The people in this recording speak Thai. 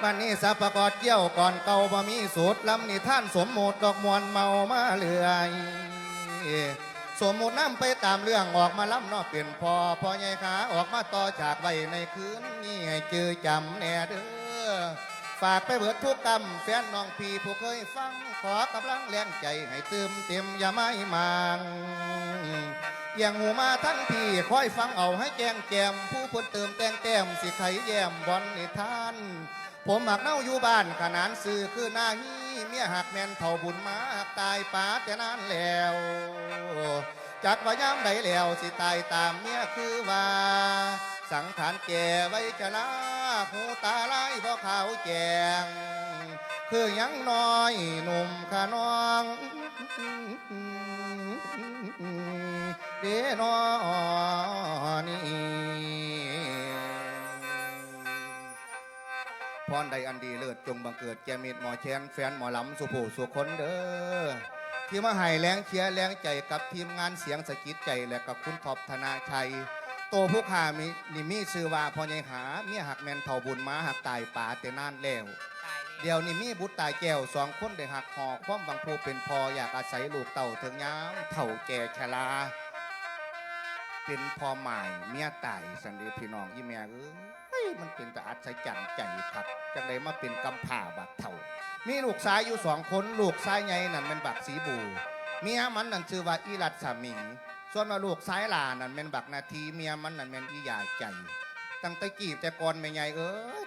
มันนี่สัพพกอดเกี่ยวก่อนเก่าบ่มีสูตรลำนี่ท่านสมมุติดอกมวลเมามาเลื่อยสมมุติน้ำไปตามเรื่องออกมาล้ำนอเปลี่ยนพอพอใหญ่ขาออกมาต่อจากไว้ในคืนนี้ให้จือจำแน่เด้อฝากไปเบิดทุกกรรมแฟนน้องพี่ผู้เคยฟังขอกำลังแรงใจให้เติมเต็มอย่าไม่มาง อย่างหูมาทั้งพี่คอยฟังเอาให้แจงแจม ผู้พนเติมแต่งแต้มสิไขแยมบอนนิทาน ผมหักเน่าอยู่บ้านขนานสื่อคือหน้าฮีเมียหักแม่นเท่าบุญมาหักตายป้าแต่นานแล้วจักว่ายามใดแล้วสิตายตามเมียคือว่า สังขารแก่ไว้จะลาหูตาลายบ่ขาวแจงคือยังน้อยหนุ่ม เดนอนี่พรใดอันดีเลิศจงบังเกิดแก่มิตรหมอแชนแฟนหมอลำสุโภสุคนเด้อที่มาให้แรงเชียร์แรงใจกับทีมงานเสียงสะกิดใจและกับคุณท็อปธนาชัย โตผู้ขามีนี่มีชื่อว่าพ่อใหญ่หาเมียหักแมนเท่าบุญมาหักตายป่าแต่นานแล้วตายเลยเดี๋ยวนี้มีบุตรตายแก้วสองคนได้หักหอกความบังผู้เป็นพออยากอาศัยลูกเต่าถึงยามเท่าแก่ชรา เป็นพ่อหมายเมียตายสันเดีพี่น้องยี่แม่เอ้ยมันเป็นแต่อัศจรรย์ใจครับจังไดมาเป็นกำผ่าบักเท่า มีลูกชายอยู่สองคนลูกชายใหญ่นั่นเป็นบักสีบูเมียมันนั่นชื่อว่าอีรัตสามีส่วนว่าลูกชายหลานั่นเป็นบักนาทีเมียมันนั่นเป็นอีหยาใจ ตั้งแต่กีบแต่ก่อนไม่ใหญ่เอ้ย